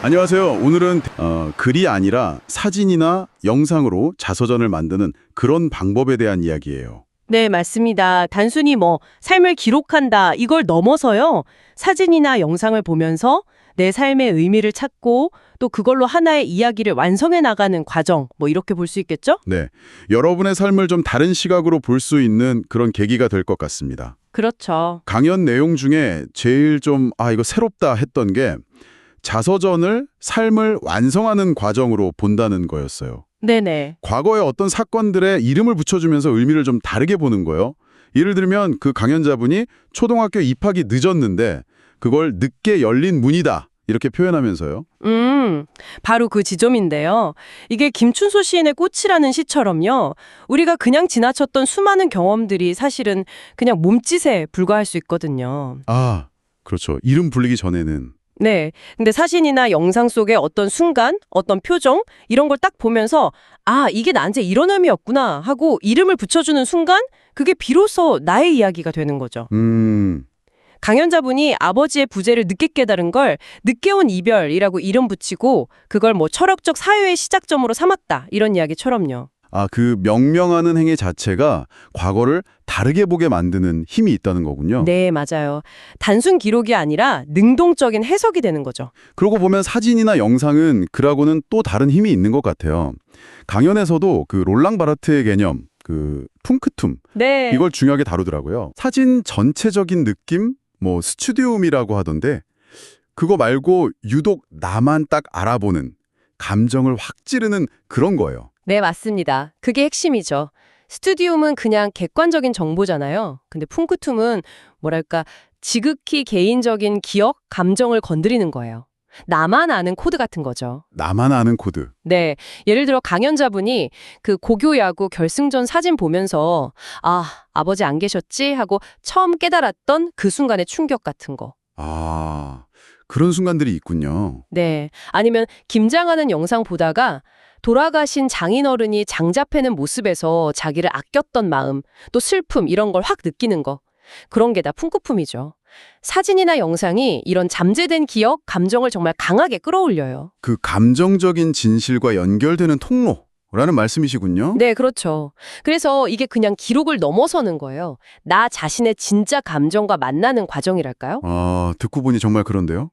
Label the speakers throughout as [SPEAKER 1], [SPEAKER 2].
[SPEAKER 1] 안녕하세요. 오늘은 어, 글이 아니라 사진이나 영상으로 자서전을 만드는 그런 방법에 대한 이야기예요.
[SPEAKER 2] 네, 맞습니다. 단순히 뭐 삶을 기록한다 이걸 넘어서요. 사진이나 영상을 보면서 내 삶의 의미를 찾고 또 그걸로 하나의 이야기를 완성해 나가는 과정 뭐 이렇게 볼 수 있겠죠?
[SPEAKER 1] 네, 여러분의 삶을 좀 다른 시각으로 볼 수 있는 그런 계기가 될 것 같습니다.
[SPEAKER 2] 그렇죠.
[SPEAKER 1] 강연 내용 중에 제일 좀 아 이거 새롭다 했던 게 자서전을 삶을 완성하는 과정으로 본다는 거였어요.
[SPEAKER 2] 네네.
[SPEAKER 1] 과거의 어떤 사건들에 이름을 붙여주면서 의미를 좀 다르게 보는 거예요. 예를 들면 그 강연자분이 초등학교 입학이 늦었는데 그걸 늦게 열린 문이다 이렇게 표현하면서요.
[SPEAKER 2] 음, 바로 그 지점인데요. 이게 김춘소 시인의 꽃이라는 시처럼요. 우리가 그냥 지나쳤던 수많은 경험들이 사실은 그냥 몸짓에 불과할 수 있거든요.
[SPEAKER 1] 아, 그렇죠. 이름 불리기 전에는
[SPEAKER 2] 네. 근데 사진이나 영상 속의 어떤 순간, 어떤 표정, 이런 걸 딱 보면서, 아, 이게 나한테 이런 의미였구나 하고 이름을 붙여주는 순간, 그게 비로소 나의 이야기가 되는 거죠.
[SPEAKER 1] 음,
[SPEAKER 2] 강연자분이 아버지의 부재를 늦게 깨달은 걸 늦게 온 이별이라고 이름 붙이고, 그걸 뭐 철학적 사유의 시작점으로 삼았다. 이런 이야기처럼요.
[SPEAKER 1] 아, 그 명명하는 행위 자체가 과거를 다르게 보게 만드는 힘이 있다는 거군요.
[SPEAKER 2] 네, 맞아요. 단순 기록이 아니라 능동적인 해석이 되는 거죠.
[SPEAKER 1] 그러고 보면 사진이나 영상은 그라고는 또 다른 힘이 있는 것 같아요. 강연에서도 그 롤랑 바르트의 개념, 그 퉁크툼,
[SPEAKER 2] 네.
[SPEAKER 1] 이걸 중요하게 다루더라고요. 사진 전체적인 느낌, 뭐 스튜디움이라고 하던데 그거 말고 유독 나만 딱 알아보는 감정을 확 찌르는 그런 거예요.
[SPEAKER 2] 네, 맞습니다. 그게 핵심이죠. 스튜디움은 그냥 객관적인 정보잖아요. 근데 풍크툼은 뭐랄까 지극히 개인적인 기억, 감정을 건드리는 거예요. 나만 아는 코드 같은 거죠.
[SPEAKER 1] 나만 아는 코드.
[SPEAKER 2] 네, 예를 들어 강연자분이 그 고교 야구 결승전 사진 보면서 아, 아버지 안 계셨지 하고 처음 깨달았던 그 순간의 충격 같은 거.
[SPEAKER 1] 아, 그런 순간들이 있군요.
[SPEAKER 2] 네. 아니면 김장하는 영상 보다가 돌아가신 장인어른이 장자 패는 모습에서 자기를 아꼈던 마음, 또 슬픔 이런 걸 확 느끼는 거. 그런 게 다 풍크품이죠. 사진이나 영상이 이런 잠재된 기억, 감정을 정말 강하게 끌어올려요.
[SPEAKER 1] 그 감정적인 진실과 연결되는 통로 라는 말씀이시군요.
[SPEAKER 2] 네, 그렇죠. 그래서 이게 그냥 기록을 넘어서는 거예요. 나 자신의 진짜 감정과 만나는 과정이랄까요?
[SPEAKER 1] 아, 듣고 보니 정말 그런데요.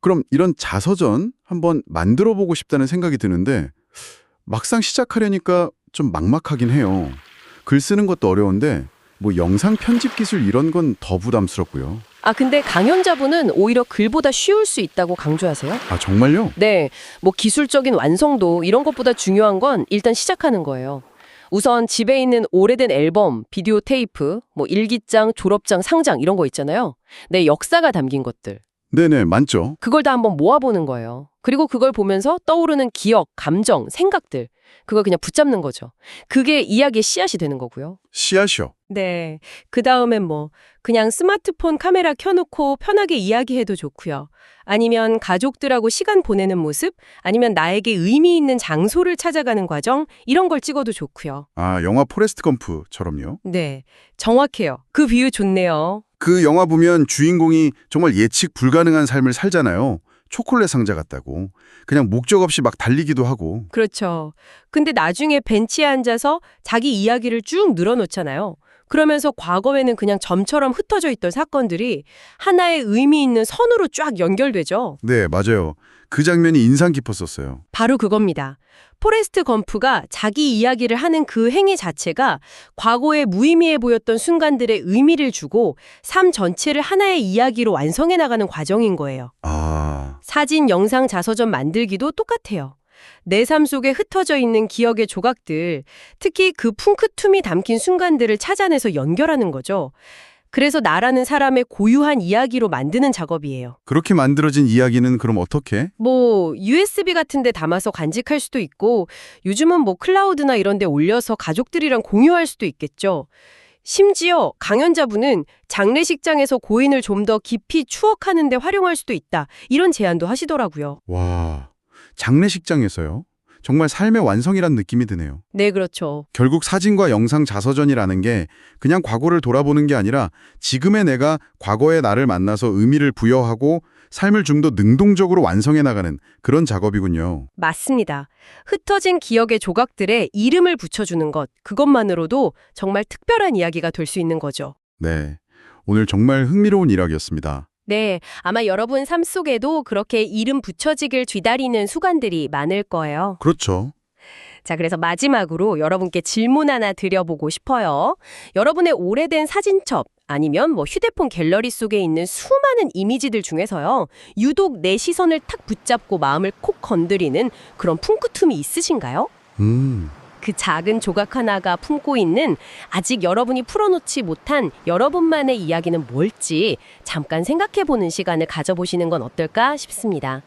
[SPEAKER 1] 그럼 이런 자서전 한번 만들어 보고 싶다는 생각이 드는데 막상 시작하려니까 좀 막막하긴 해요. 글 쓰는 것도 어려운데 뭐 영상 편집 기술 이런 건 더 부담스럽고요.
[SPEAKER 2] 아, 근데 강연자분은 오히려 글보다 쉬울 수 있다고 강조하세요.
[SPEAKER 1] 아, 정말요?
[SPEAKER 2] 네, 뭐 기술적인 완성도 이런 것보다 중요한 건 일단 시작하는 거예요. 우선 집에 있는 오래된 앨범, 비디오 테이프, 뭐 일기장, 졸업장, 상장 이런 거 있잖아요. 내 역사가 담긴 것들.
[SPEAKER 1] 네네, 많죠.
[SPEAKER 2] 그걸 다 한번 모아보는 거예요. 그리고 그걸 보면서 떠오르는 기억, 감정, 생각들. 그걸 그냥 붙잡는 거죠. 그게 이야기의 씨앗이 되는 거고요.
[SPEAKER 1] 씨앗이요.
[SPEAKER 2] 네. 그 다음엔 뭐, 그냥 스마트폰 카메라 켜놓고 편하게 이야기해도 좋고요. 아니면 가족들하고 시간 보내는 모습, 아니면 나에게 의미 있는 장소를 찾아가는 과정, 이런 걸 찍어도 좋고요.
[SPEAKER 1] 아, 영화 포레스트 검프처럼요.
[SPEAKER 2] 네. 정확해요. 그 비유 좋네요.
[SPEAKER 1] 그 영화 보면 주인공이 정말 예측 불가능한 삶을 살잖아요. 초콜릿 상자 같다고. 그냥 목적 없이 막 달리기도 하고.
[SPEAKER 2] 그렇죠. 근데 나중에 벤치에 앉아서 자기 이야기를 쭉 늘어놓잖아요. 그러면서 과거에는 그냥 점처럼 흩어져 있던 사건들이 하나의 의미 있는 선으로 쫙 연결되죠.
[SPEAKER 1] 네, 맞아요. 그 장면이 인상 깊었었어요.
[SPEAKER 2] 바로 그겁니다. 포레스트 검프가 자기 이야기를 하는 그 행위 자체가 과거에 무의미해 보였던 순간들의 의미를 주고 삶 전체를 하나의 이야기로 완성해 나가는 과정인 거예요.
[SPEAKER 1] 아,
[SPEAKER 2] 사진, 영상, 자서전 만들기도 똑같아요. 내 삶 속에 흩어져 있는 기억의 조각들, 특히 그 풍크툼이 담긴 순간들을 찾아내서 연결하는 거죠. 그래서 나라는 사람의 고유한 이야기로 만드는 작업이에요.
[SPEAKER 1] 그렇게 만들어진 이야기는 그럼 어떻게?
[SPEAKER 2] 뭐 USB 같은 데 담아서 간직할 수도 있고 요즘은 뭐 클라우드나 이런 데 올려서 가족들이랑 공유할 수도 있겠죠. 심지어 강연자분은 장례식장에서 고인을 좀 더 깊이 추억하는 데 활용할 수도 있다. 이런 제안도 하시더라고요.
[SPEAKER 1] 와, 장례식장에서요? 정말 삶의 완성이란 느낌이 드네요.
[SPEAKER 2] 네, 그렇죠.
[SPEAKER 1] 결국 사진과 영상 자서전이라는 게 그냥 과거를 돌아보는 게 아니라 지금의 내가 과거의 나를 만나서 의미를 부여하고 삶을 좀 더 능동적으로 완성해 나가는 그런 작업이군요.
[SPEAKER 2] 맞습니다. 흩어진 기억의 조각들에 이름을 붙여주는 것, 그것만으로도 정말 특별한 이야기가 될 수 있는 거죠.
[SPEAKER 1] 네. 오늘 정말 흥미로운 일학이었습니다.
[SPEAKER 2] 네, 아마 여러분 삶 속에도 그렇게 이름 붙여지길 뒤다리는 수간들이 많을 거예요.
[SPEAKER 1] 그렇죠.
[SPEAKER 2] 자, 그래서 마지막으로 여러분께 질문 하나 드려보고 싶어요. 여러분의 오래된 사진첩 아니면 뭐 휴대폰 갤러리 속에 있는 수많은 이미지들 중에서요. 유독 내 시선을 탁 붙잡고 마음을 콕 건드리는 그런 풍크툼이 있으신가요?
[SPEAKER 1] 음.
[SPEAKER 2] 그 작은 조각 하나가 품고 있는 아직 여러분이 풀어놓지 못한 여러분만의 이야기는 뭘지 잠깐 생각해 보는 시간을 가져보시는 건 어떨까 싶습니다.